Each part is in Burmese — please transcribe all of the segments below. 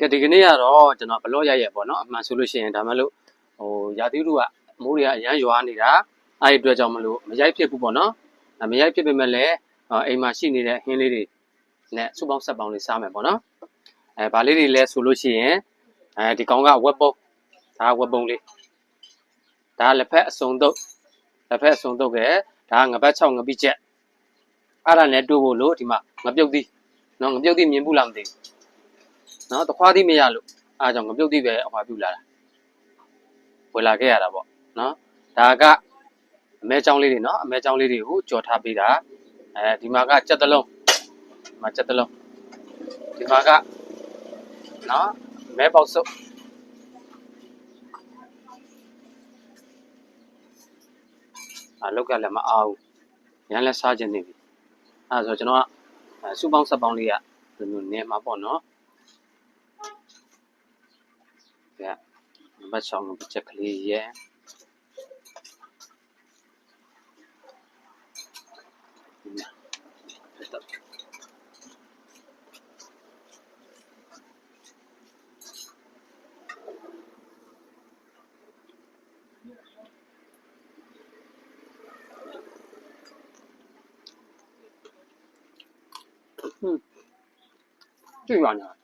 ကဲဒီကနေ့ကတော့ကျွန်တော်ဘလော့ရရဲ့ပေါ့နော်အမှန်ဆိုလို့ရှိရင်ဒါမှမလို့ဟိုရာသီဥတုကအမိုးတွေကအရန်ရွာနေတာအဲ့ဒီအတွက်ကြောင့်မလို့မရိုက်ဖြစ်ဘူးပေါ့နော်အဲမရိုက်ဖြစ်ပေမဲ့လည်းအော်အိမ်မှာရှိနေတဲ့ဟင်းလေးတွေနဲ့စုပေါင်းဆက်ပေါင်းလေးစားမယ်ပေါ့နော်အဲဗာလေးတွေလဲဆိုလို့ရှိရင်အဲဒီကောင်ကဝက်ပုံဒါကဝက်ပုံလေးဒါကလက်ဖက်အစုံတုပ်လက်ဖက်အစုံတုပ်ကဲဒါကငပတ်6ငပိချက်အဲ့ဒါနဲ့တို့ဖို့လို့ဒီမှာငပြုတ်သီးနော်ငပြုတ်သီးမြင်ဘူးလားမသိဘူး နော်တခွားသီးမရလို့အားကြောင့်ငပြုတ်သီးပဲအခွာပြုလာတာဝယ်လာခဲ့ရတာပေါ့နော်ဒါကအမဲချောင်းလေးတွေနော်အမဲချောင်းလေးတွေကိုကြော်ထားပေးတာအဲဒီမှာကကြက်တလုံးဒီမှာကြက်တလုံးဒီမှာကနော်မဲပေါက်စုပ်အလောက်ကလည်းမအားဘူးရန်လည်းစားခြင်းနေပြီအဲဒါဆိုကျွန်တော်ကအဲစူပေါင်းဆက်ပေါင်းလေးကဒီလိုမျိုးနေမှာပေါ့နော် ما شاء الله بالشكلية Hmm. 这个呢？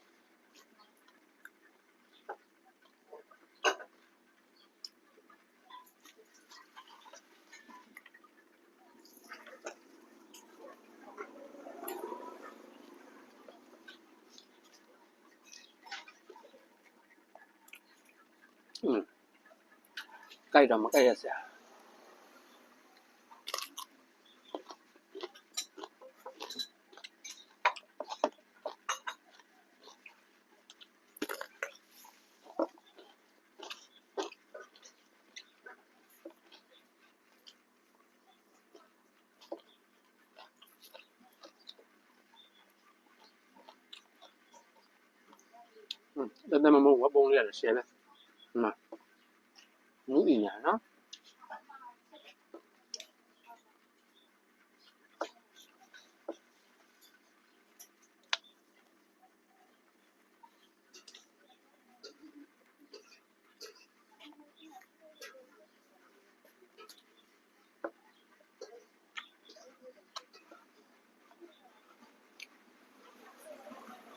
うん。回路は若いやつや。嗯，那那么我把我们俩的鞋呢？ မှာနူးအင်ညာနော်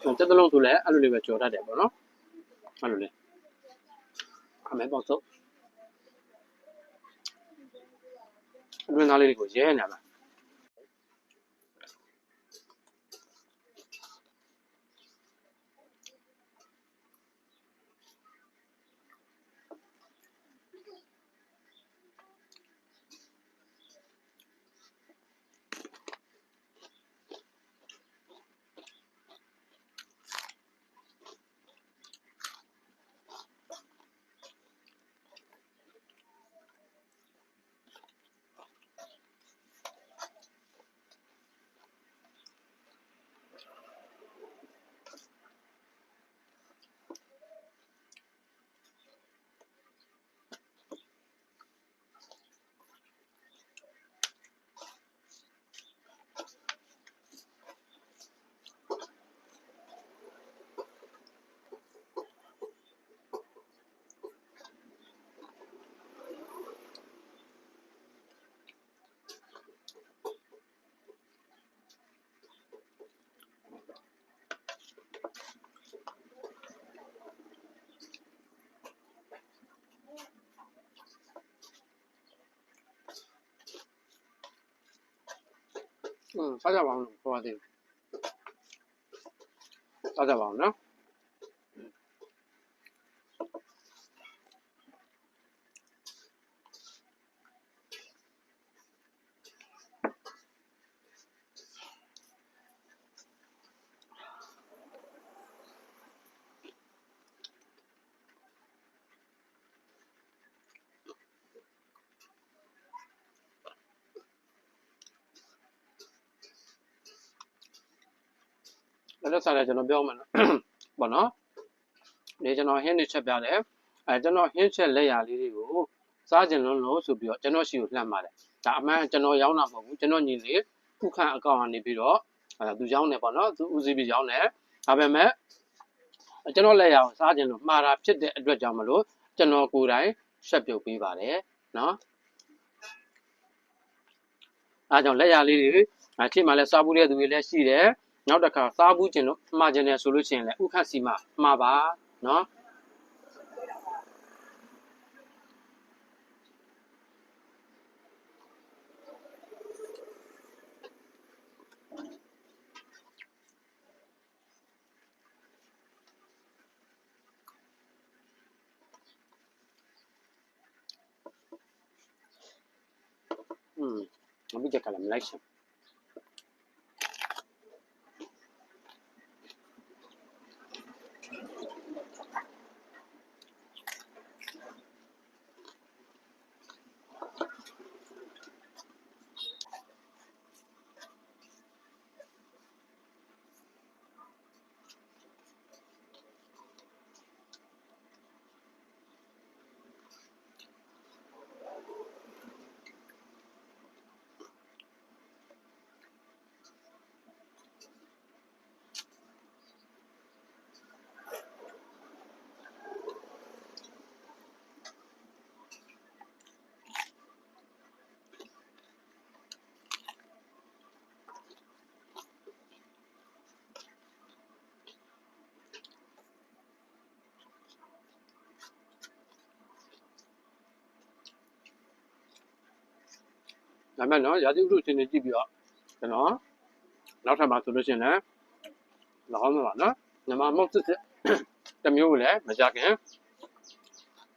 ကျွန်တော်တက်တလုံးဆိုလဲအဲ့လိုလေးပဲကြော်တတ်တယ်ပေါ့နော်အဲ့လိုလေး အမဲပေါ့စုပ်အတွင်းသားလေးတွေကိုရဲနေမှာ อืมစားကြပါအောင်လို့ပြောပါသေးတယ်စားကြပါအောင်နော် လက်လက်စားလဲကျွန်တော်ပြောမှနော်ပေါ့နော်ဒီကျွန်တော်ဟင်းတွေချက်ပြတယ်အဲကျွန်တော်ဟင်းချက်လက်ရာလေးတွေကိုစားကြင်လုံးလို့ဆိုပြီးတော့ကျွန်တော်ရှိကိုလှမ်းပါတယ်ဒါအမှန်ကျွန်တော်ရောင်းတာမဟုတ်ဘူးကျွန်တော်ညီလေးခုခန့်အကောင့်ကနေပြီးတော့အဲသူရောင်းတယ်ပေါ့နော်သူဦးစီးပြီးရောင်းတယ်ဒါပေမဲ့ကျွန်တော်လက်ရအောင်စားခြင်းလို့မှားတာဖြစ်တဲ့အတွက်ကြောင့်မလို့ကျွန်တော်ကိုယ်တိုင်ဆက်ပြုတ်ပေးပါတယ်နော်အားကြောင့်လက်ရလေးတွေအချိန်မှလည်းစားဘူးတဲ့သူတွေလည်းရှိတယ် နောက်တစ်ခါစားဘူးကျင်လို့မှားကျင်တယ်ဆိုလို့ရှိရင်လည်းဥခတ်စီမမှားပါနော်嗯，我比较看了，没来行。 ဒါမှမဟုတ်နော်ရာသီဥတုအခြေအနေကြည့်ပြီးတော့ကျွန်တော်နောက်ထပ်မှာဆိုလို့ရှိရင်လည်းလောင်းမှာပါနော်ညမမုတ်စစ်စစ်တမျိုးကိုလည်းမကြခင်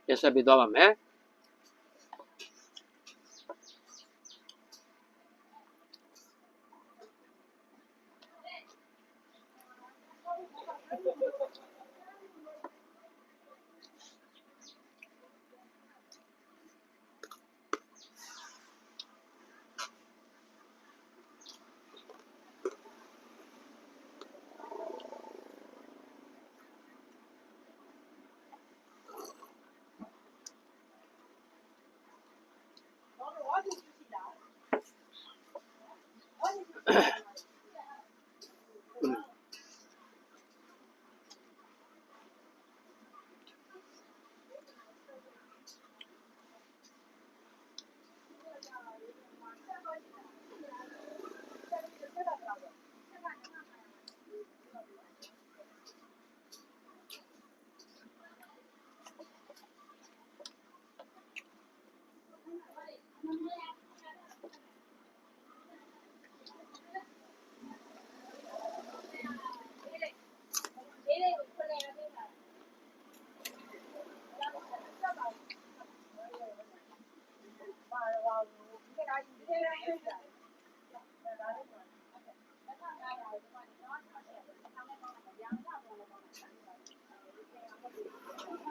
ရက်ဆက်ပြီးသွားပါမယ် Thank you.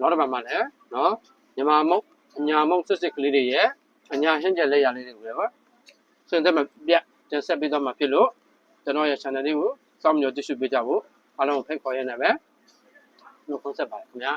နောက်တစ်ပတ်မှာလည်းနော်ညမာမုတ်အညာမုတ်စစ်စစ်ကလေးတွေရဲ့အညာရှင်းချက်လက်ရလေးတွေကိုလည်းပေါ့စင်သက်မပြတ်တင်ဆက်ပေးသွားမှာဖြစ်လို့ကျွန်တော်ရဲ့ channel လေးကိုစောင့်မျှော်ကြည့်ရှုပေးကြဖို့အားလုံးကိုဖိတ်ခေါ်ရနေပဲလို့ concept ပါခင်ဗျာ